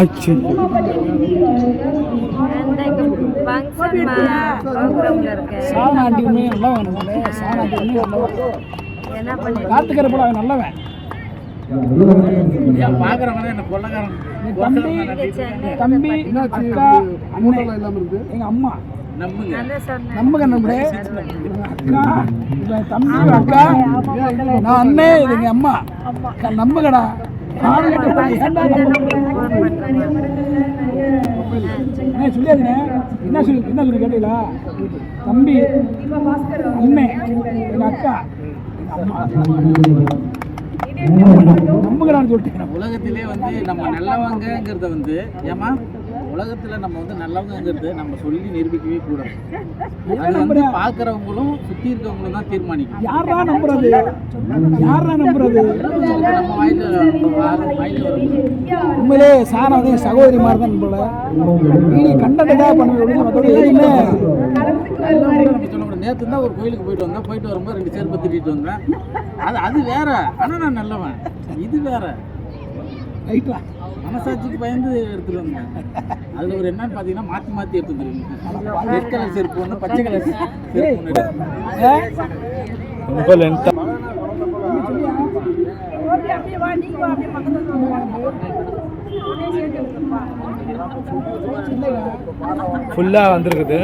அச்சு அந்த இங்க நல்லவன் நம்மளே சாண நல்லவன் காத்துக்கிற போல அவன் நல்லவன் தம்பி அக்கா எங்க அம்மா நம்புங்க அந்த அக்கா தம்பி அக்கா நான் அண்ணே இது எங்க அம்மா அக்கா, நம்புங்கடா நானும் கேட்டு போறேன். ஏன்டா நம்ப அண்ணே, சொல்லியாதுண்ணே என்ன சொல்லி என்ன சொல்லி கேட்டீங்களா? தம்பி அண்ணே எங்க அக்கா. நம்புங்கடான்னு சொல்லிட்டேன். உலகத்திலே வந்து நம்ம நல்லவங்கங்கிறத வந்து ஏமா உலகத்துல நம்ம வந்து நல்லவங்கங்கிறது நம்ம சொல்லி நிரூபிக்கவே கூடாது. அது வந்து பாக்குறவங்களும் சுத்தி இருக்கவங்களும் தான் தீர்மானிக்கும் யாரா நம்புறது? யாரா நம்புறது? நம்ம வாயில வாயில. உண்மையிலே சாரா வந்து சகோதரி மாதிரி தான் போல நீ கண்டதாக பண்ணுவது மற்றபடி எதுவுமே நேற்று தான் ஒரு கோயிலுக்கு போயிட்டு வந்தேன். போயிட்டு வரும்போது ரெண்டு செருப்பு திட்டிட்டு வந்தேன். அது அது வேற. ஆனா நான் நல்லவன். இது வேற. ரைட்டா மனசாட்சிக்கு பயந்து எடுத்துட்டு வந்தேன் அதுல ஒரு என்னன்னு பாத்தீங்கன்னா மாத்தி மாத்தி எடுத்து வந்துருக்கேன் ரெட் கலர் செருப்பு ஒன்று பச்சை கலர் செருப்பு. ரொம்ப லென்த்தா ஃபுல்லாக வந்திருக்குது.